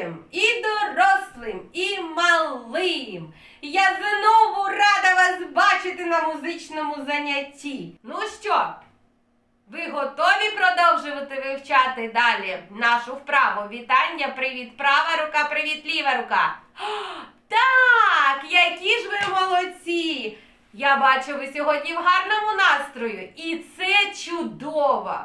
дітям, і дорослим, і малим. Я знову рада вас бачити на музичному занятті. Ну що, ви готові продовжувати вивчати далі нашу вправу? Вітання, привіт, права рука, привіт, ліва рука. Так, які ж ви молодці! Я бачу, ви сьогодні в гарному настрою, і це чудово!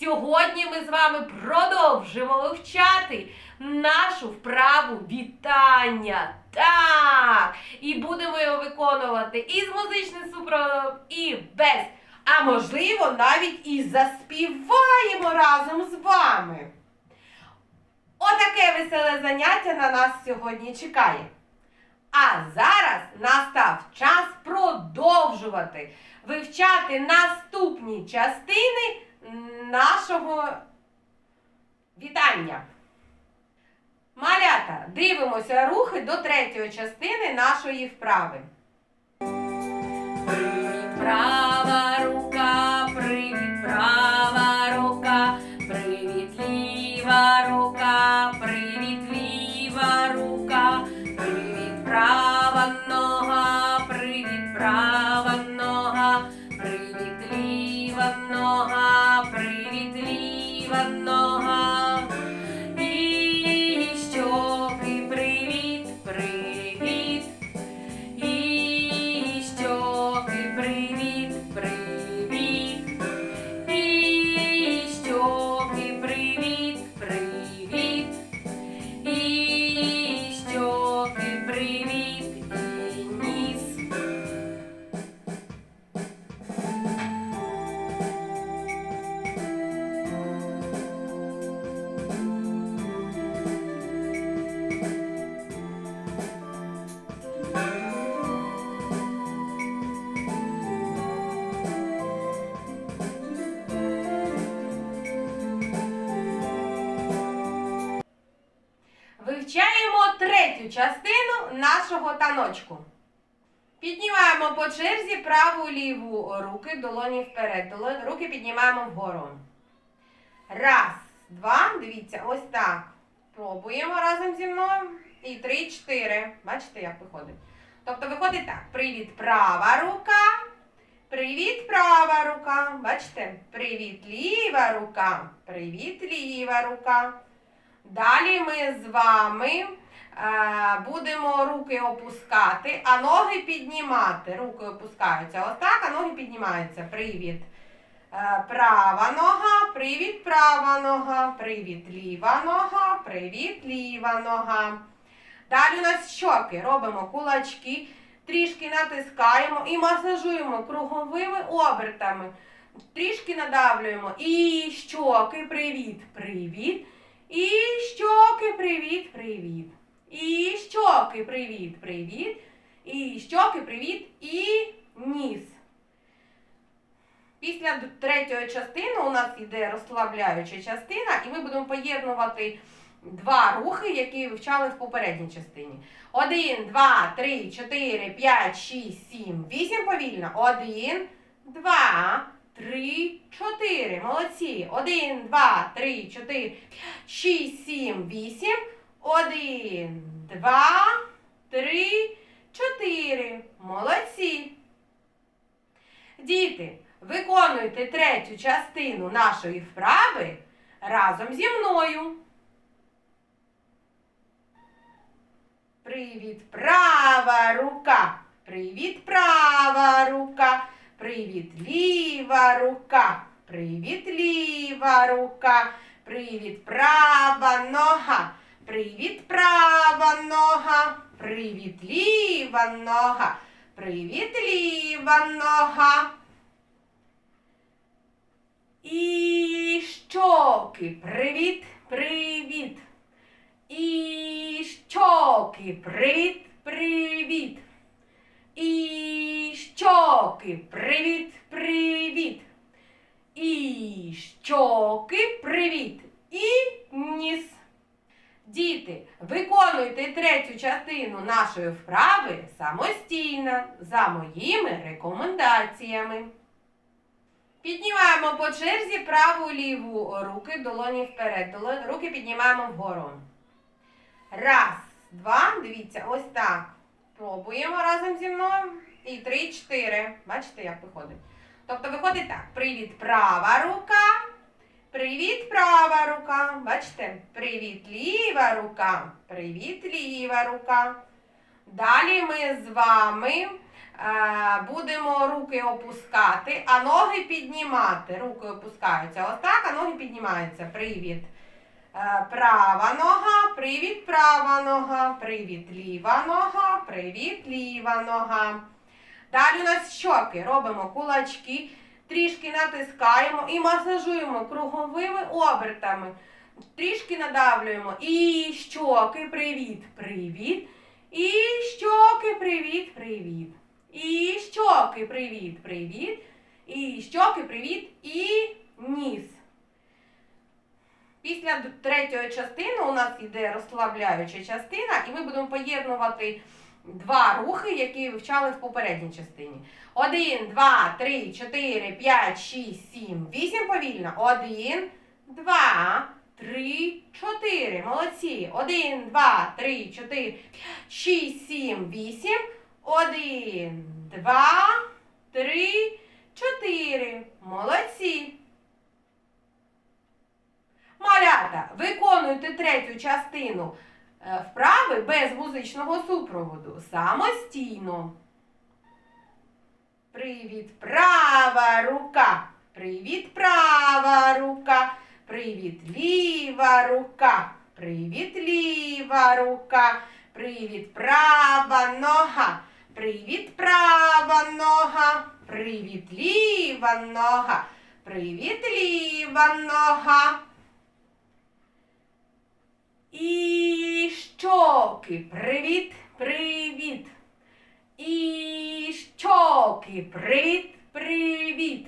Сьогодні ми з вами продовжимо вивчати нашу вправу вітання. Так! І будемо його виконувати і з музичним супроводом, і без. А можливо, навіть і заспіваємо разом з вами. Отаке веселе заняття на нас сьогодні чекає. А зараз настав час продовжувати вивчати наступні частини нашого вітання. Малята, дивимося рухи до третьої частини нашої вправи. Привіт, нашого таночку. Піднімаємо по черзі праву і ліву руки, долоні вперед. Руки піднімаємо вгору. Раз, два. Дивіться, ось так. Пробуємо разом зі мною. І три, чотири. Бачите, як виходить? Тобто виходить так. Привіт, права рука. Привіт, права рука. Бачите? Привіт, ліва рука. Привіт, ліва рука. Далі ми з вами будемо руки опускати, а ноги піднімати. Руки опускаються. Ось так, а ноги піднімаються. Привіт. Е, права нога, привіт, права нога, привіт, ліва нога, привіт, ліва нога. Далі у нас щоки. Робимо кулачки, трішки натискаємо і масажуємо круговими обертами. Трішки надавлюємо. І щоки, привіт, привіт. І щоки, привіт, привіт. І щоки, привіт, привіт. І щоки, привіт, і ніс. Після третьої частини у нас йде розслабляюча частина, і ми будемо поєднувати два рухи, які вивчали в попередній частині. Один, два, три, чотири, п'ять, шість, сім, вісім повільно. Один, два, три, чотири. Молодці. Один, два, три, чотири, шість, сім, вісім. Один, два, три, чотири. Молодці. Діти, виконуйте третю частину нашої вправи разом зі мною. Привіт, права рука. Привіт, права рука. Привіт, ліва рука. Привіт, ліва рука. Привіт, права нога. Привіт, права нога. Привіт, ліва нога. Привіт, ліва нога. І щоки. Привіт, привіт. І щоки. Привіт, привіт. І щоки. Привіт, привіт. І щоки. Привіт. І ніс. Діти, виконуйте третю частину нашої вправи самостійно за моїми рекомендаціями. Піднімаємо по черзі праву ліву руки, долоні вперед. Долоні, руки піднімаємо вгору. Раз, два. Дивіться, ось так. Пробуємо разом зі мною. І три, чотири. Бачите, як виходить? Тобто виходить так. Привіт, права рука. Привіт, права рука. Бачите? Привіт, ліва рука. Привіт, ліва рука. Далі ми з вами е, будемо руки опускати, а ноги піднімати. Руки опускаються. Ось так, а ноги піднімаються. Привіт. Е, Права нога, привіт, права нога, привіт, ліва нога, привіт, ліва нога. Далі у нас щоки. Робимо кулачки, трішки натискаємо і масажуємо круговими обертами. Трішки надавлюємо. І щоки, привіт, привіт. І щоки, привіт, привіт. І щоки, привіт, привіт. І щоки, привіт, і ніс. Після третьої частини у нас йде розслабляюча частина, і ми будемо поєднувати два рухи, які вивчали в попередній частині. Один, два, три, чотири, п'ять, шість, сім, вісім повільно. Один, два, три, чотири. Молодці. Один, два, три, чотири, шість, сім, вісім. Один, два, три, чотири. Молодці. Малята, виконуйте третю частину вправи без музичного супроводу самостійно. Привіт, права рука. Привіт, права рука. Привіт, ліва рука. Привіт, ліва рука. Привіт, права нога. Привіт, права нога. Привіт, ліва нога. Привіт, ліва нога. І щоки. Привіт, привіт. І щоки. Привіт, привіт.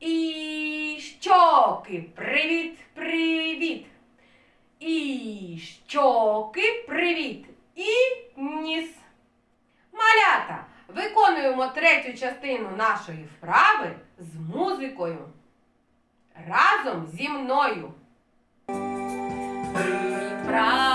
І щоки. Привіт, привіт. І щоки. Привіт. І ніс. Малята. Виконуємо третю частину нашої вправи з музикою. Разом зі мною. Привіт,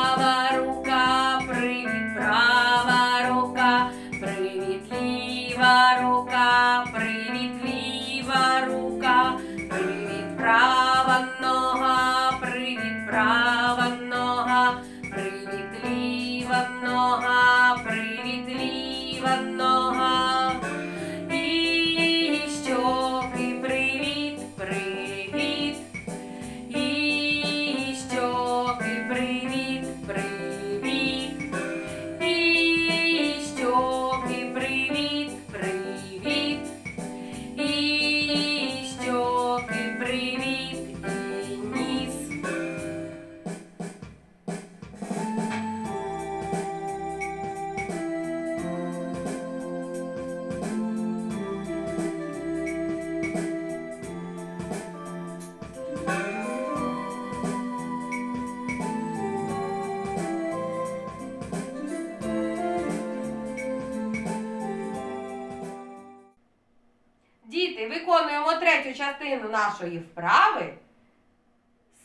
виконуємо третю частину нашої вправи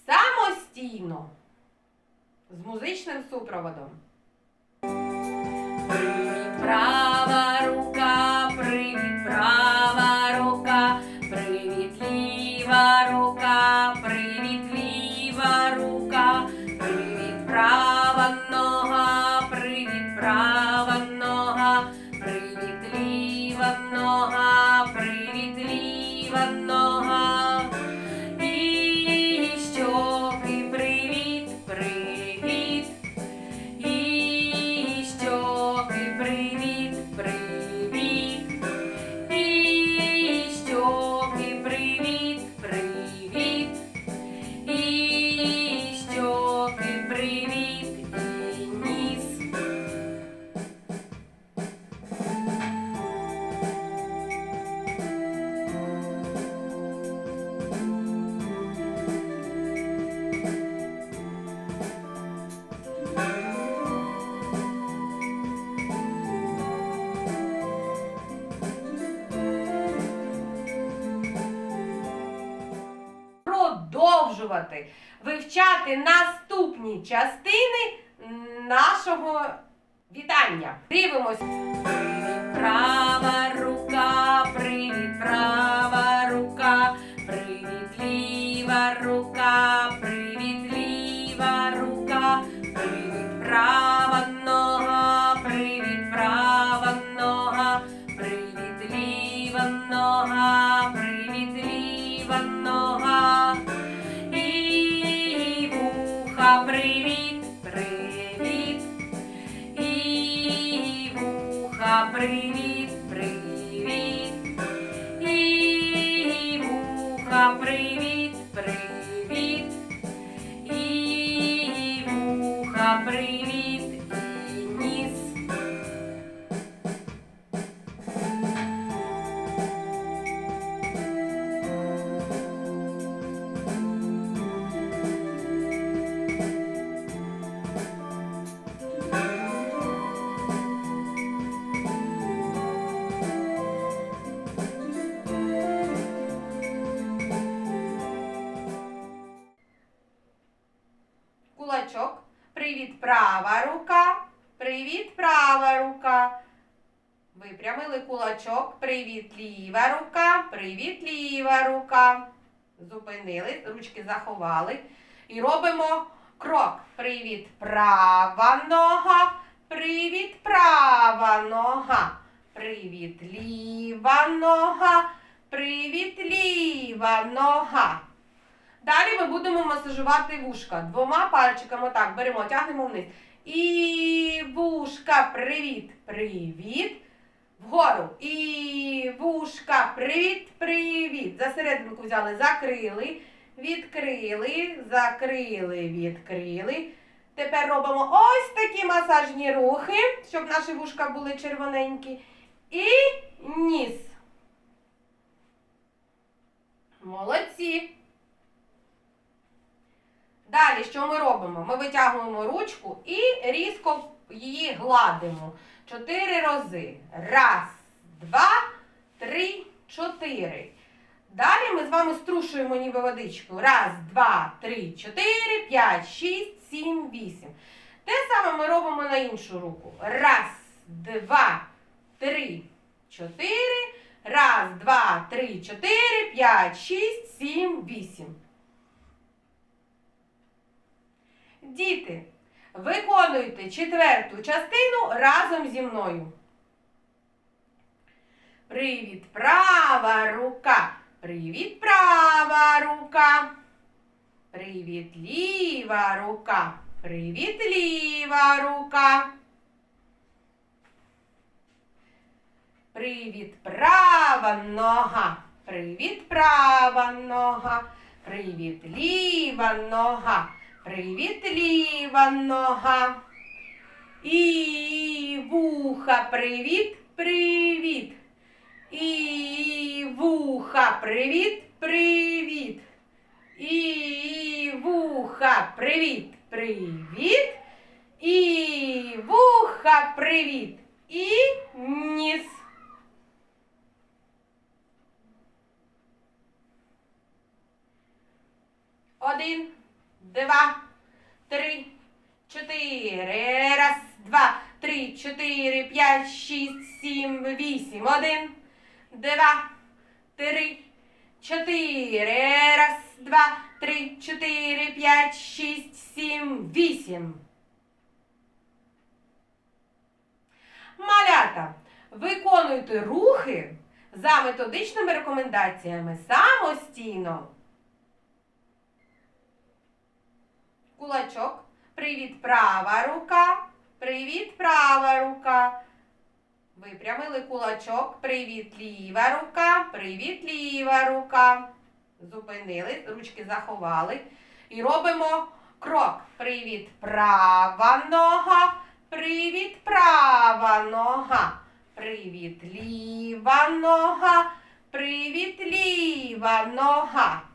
самостійно з музичним супроводом. Наступні частини нашого Привіт, права рука. Привіт, права рука. Випрямили кулачок. Привіт, ліва рука. Привіт, ліва рука. Зупинили, ручки заховали. І робимо крок. Привіт, права нога. Привіт, права нога. Привіт, ліва нога. Привіт, ліва нога. Далі ми будемо масажувати вушка. Двома пальчиками так беремо, тягнемо вниз. І вушка, привіт, привіт. Вгору. І вушка, привіт, привіт. За серединку взяли, закрили, відкрили, закрили, відкрили. Тепер робимо ось такі масажні рухи, щоб наші вушка були червоненькі. І ніс. Молодці. Далі, що ми робимо? Ми витягуємо ручку і різко її гладимо. Чотири рази. Раз, два, три, чотири. Далі ми з вами струшуємо ніби водичку. Раз, два, три, чотири, п'ять, шість, сім, вісім. Те саме ми робимо на іншу руку. Раз, два, три, чотири. Раз, два, три, чотири, п'ять, шість, сім, вісім. Діти, виконуйте четверту частину разом зі мною. Привіт, права рука. Привіт, права рука. Привіт, ліва рука. Привіт, ліва рука. Привіт, права нога. Привіт, права нога. Привіт, ліва нога. Привіт, ліва нога. І вуха, привіт, привіт. І вуха, привіт, привіт. І вуха, привіт, привіт. І вуха, привіт. І ніс. Один, Два, три, чотири. Раз, два, три, чотири, п'ять, шість, сім, вісім. Один, два, три, чотири. Раз, два, три, чотири, п'ять, шість, сім, вісім. Малята, виконуйте рухи за методичними рекомендаціями самостійно. Кулачок. Привіт, права рука. Привіт, права рука. Випрямили кулачок. Привіт, ліва рука. Привіт, ліва рука. Зупинили, ручки заховали. І робимо крок. Привіт, права нога. Привіт, права нога. Привіт, ліва нога. Привіт, ліва нога.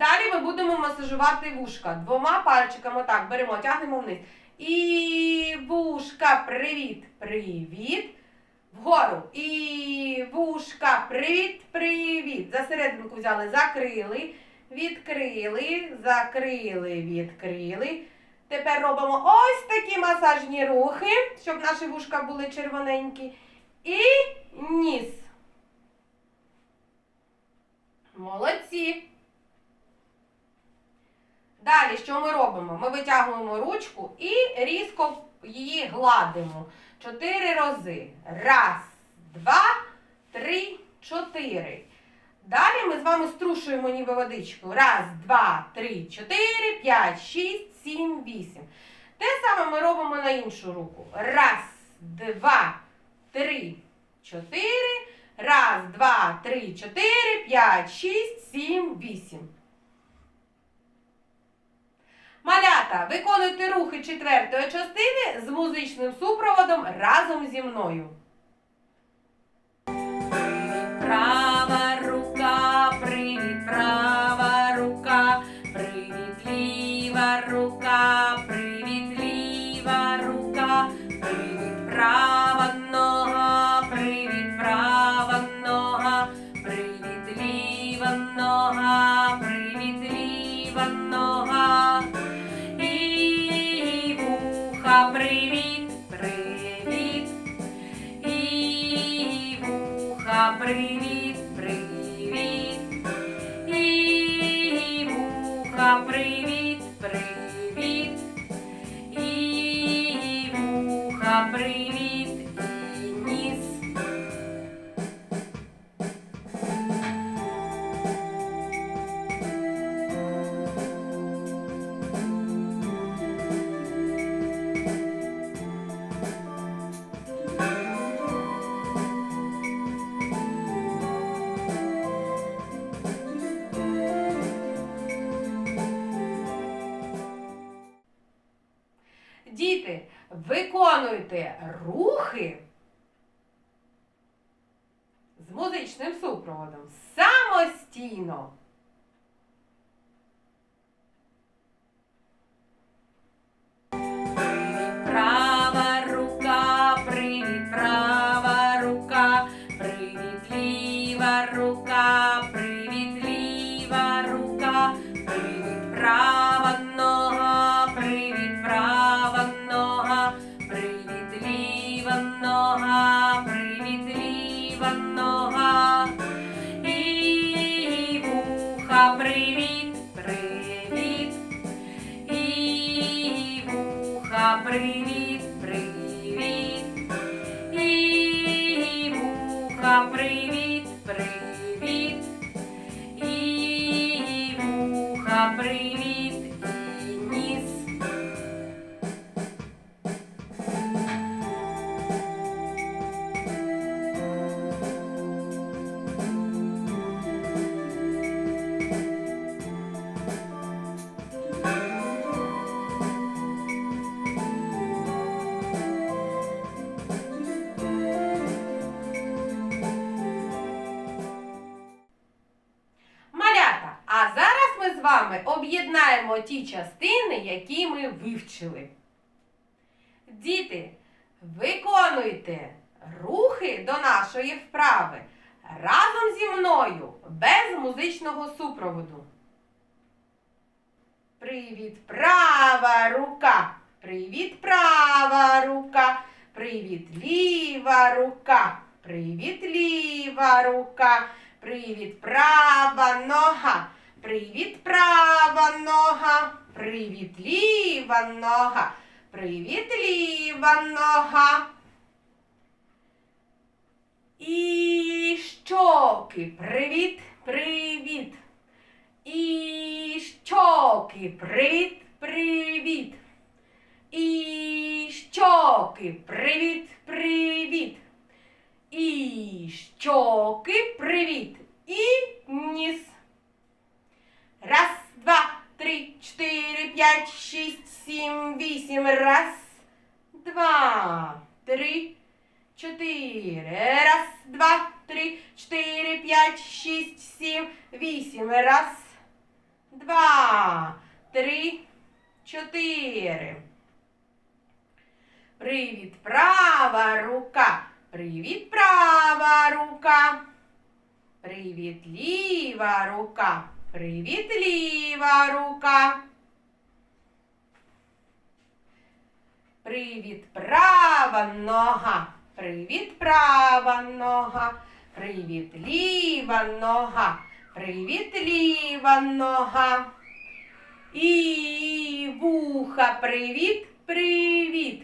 Далі ми будемо масажувати вушка. Двома пальчиками так беремо, тягнемо вниз. І вушка, привіт, привіт. Вгору. І вушка, привіт, привіт. За серединку взяли, закрили, відкрили, закрили, відкрили. Тепер робимо ось такі масажні рухи, щоб наші вушка були червоненькі. І ніс. Молодці. Далі, що ми робимо? Ми витягуємо ручку і різко її гладимо. Чотири рази. Раз, два, три, чотири. Далі ми з вами струшуємо ніби водичку. Раз, два, три, чотири, п'ять, шість, сім, вісім. Те саме ми робимо на іншу руку. Раз, два, три, чотири. Раз, два, три, чотири, п'ять, шість, сім, вісім. Малята, виконуйте рухи четвертої частини з музичним супроводом разом зі мною. Виконуйте рухи вуха, привіт, привіт. І вуха, привіт, привіт. І вуха, привіт, привіт. До нашої вправи разом зі мною, без музичного супроводу. Привіт, права рука! Привіт, права рука! Привіт, ліва рука! Привіт, ліва рука! Привіт, права нога! Привіт, права нога! Привіт, ліва нога! Привіт, ліва нога! І щоки, привіт, привіт! І щоки, привіт, привіт! І щоки, привіт, привіт! І щоки, привіт! І ніс. Раз, два, три, чотири, п'ять, шість, сім, вісім. Раз, два, три, чотири. Раз, два, три, чотири, п'ять, шість, сім, вісім. Раз, два, три, чотири. Привіт, права рука. Привіт, права рука. Привіт, ліва рука. Привіт, ліва рука. Привіт, права нога. Привіт, права нога. Привіт, ліва нога. Привіт, ліва нога. І вуха, привіт, привіт.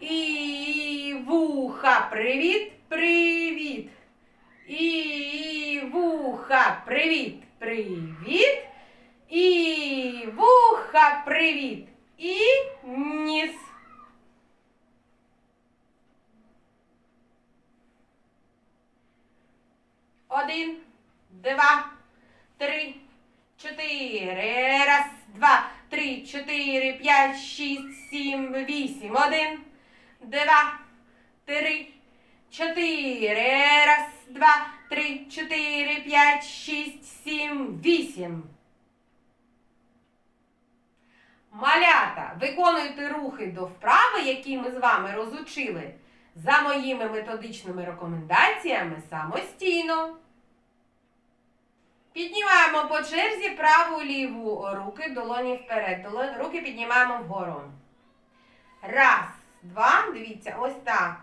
І вуха, привіт, привіт. І вуха, привіт, привіт. І вуха, привіт. І ніс. Один, два, три, чотири. Раз, два, три, чотири, п'ять, шість, сім, вісім. Один, два, три, чотири. Раз, два, три, чотири, п'ять, шість, сім, вісім. Малята, виконуйте рухи до вправи, які ми з вами розучили, за моїми методичними рекомендаціями самостійно. Піднімаємо по черзі праву ліву руки, долоні вперед. Долоні, руки піднімаємо вгору. Раз, два. Дивіться, ось так.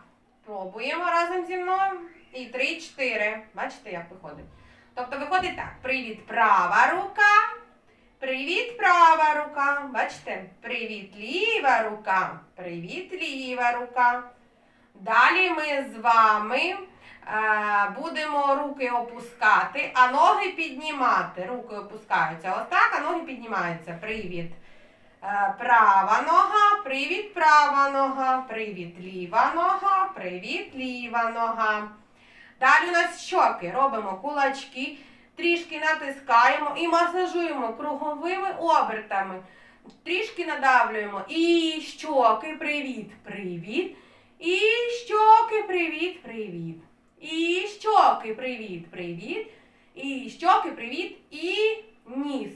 Пробуємо разом зі мною. І три, чотири. Бачите, як виходить? Тобто виходить так. Привіт, права рука. Привіт, права рука. Бачите? Привіт, ліва рука. Привіт, ліва рука. Далі ми з вами будемо руки опускати, а ноги піднімати. Руки опускаються ось так, а ноги піднімаються. Привіт. Е, Права нога, привіт, права нога, привіт, ліва нога, привіт, ліва нога. Далі у нас щоки. Робимо кулачки, трішки натискаємо і масажуємо круговими обертами. Трішки надавлюємо. І щоки, привіт, привіт. І щоки, привіт, привіт. І щоки, привіт, привіт. І щоки, привіт, і ніс.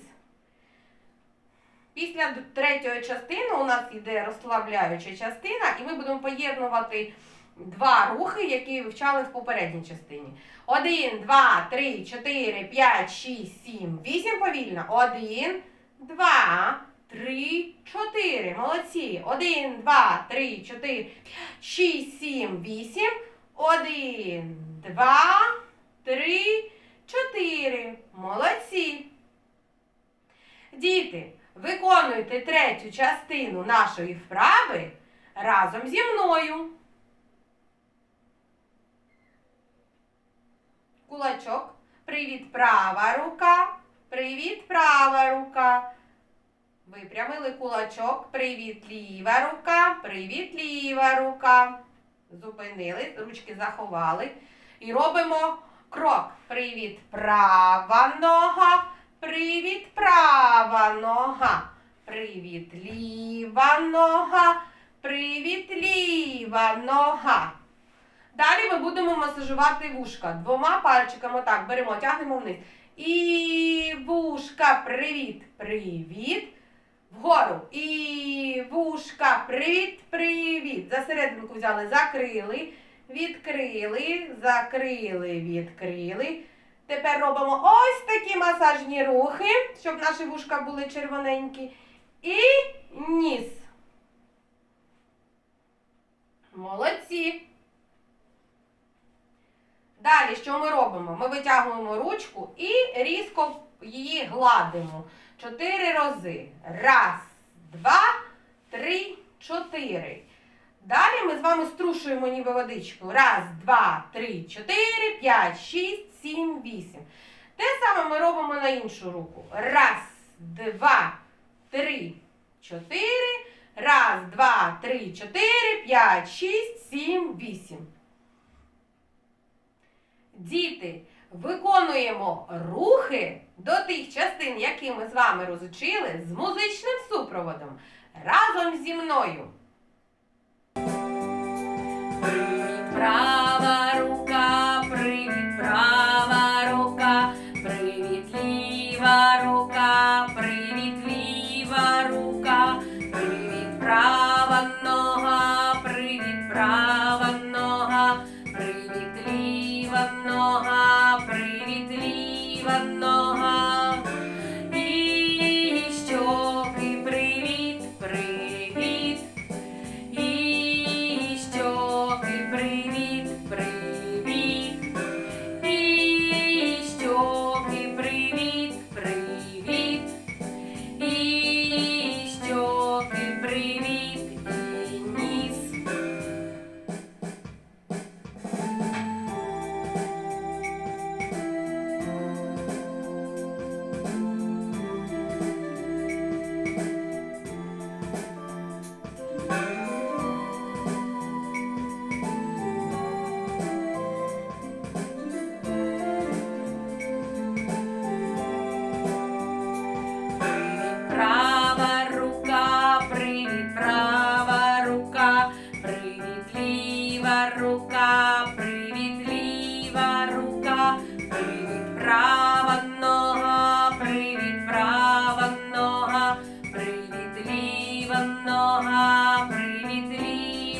Після третьої частини у нас йде розслабляюча частина, і ми будемо поєднувати два рухи, які вивчали в попередній частині. Один, два, три, чотири, п'ять, шість, сім, вісім повільно. Один, два, три, чотири. Молодці. Один, два, три, чотири, шість, сім, вісім. Один, два, три, чотири. Молодці. Діти, виконуйте третю частину нашої вправи разом зі мною. Кулачок. Привіт, права рука. Привіт, права рука. Випрямили кулачок. Привіт, ліва рука. Привіт, ліва рука. Зупинили, ручки заховали. І робимо крок. Привіт, права нога. Привіт, права нога. Привіт, ліва нога. Привіт, ліва нога. Далі ми будемо масажувати вушка. Двома пальчиками так беремо, тягнемо вниз. І вушка, привіт, привіт. Вгору. І вушка, привіт, привіт. За серединку взяли, закрили, відкрили, закрили, відкрили. Тепер робимо ось такі масажні рухи, щоб наші вушка були червоненькі. І ніс. Молодці. Далі, що ми робимо? Ми витягуємо ручку і різко її гладимо. Чотири рази. Раз, два, три, чотири. Далі ми з вами струшуємо ніби водичку. Раз, два, три, чотири, п'ять, шість, сім, вісім. Те саме ми робимо на іншу руку. Раз, два, три, чотири. Раз, два, три, чотири, п'ять, шість, сім, вісім. Діти, виконуємо рухи до тих частин, які ми з вами розучили, з музичним супроводом. Разом зі мною. Привіт,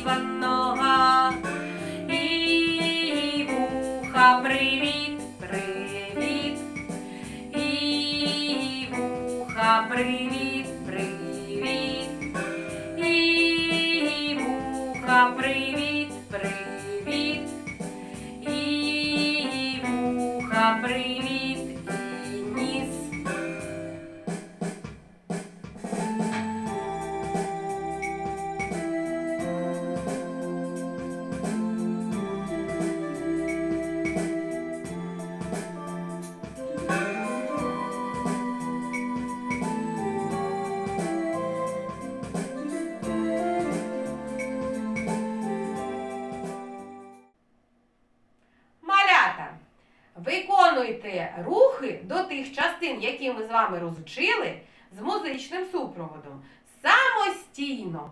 нога і вуха привіт, привіт, і вуха привіт, привіт, і вуха привіт. вами розучили з музичним супроводом самостійно.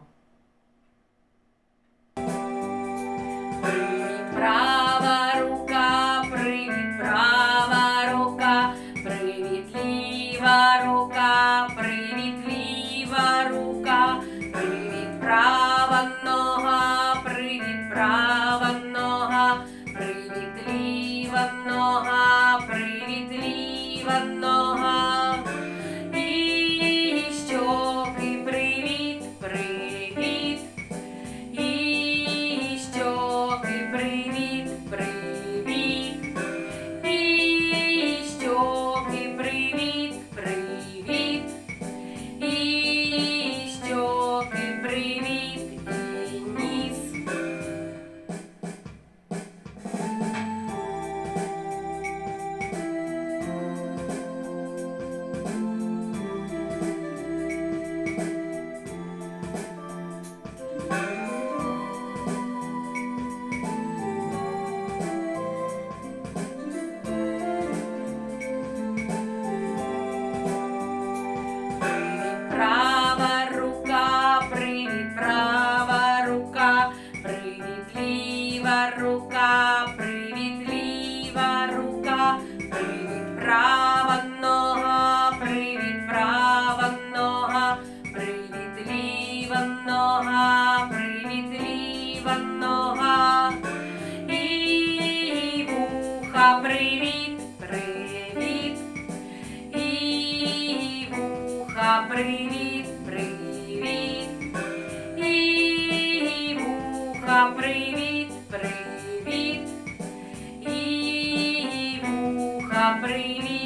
Gabriel.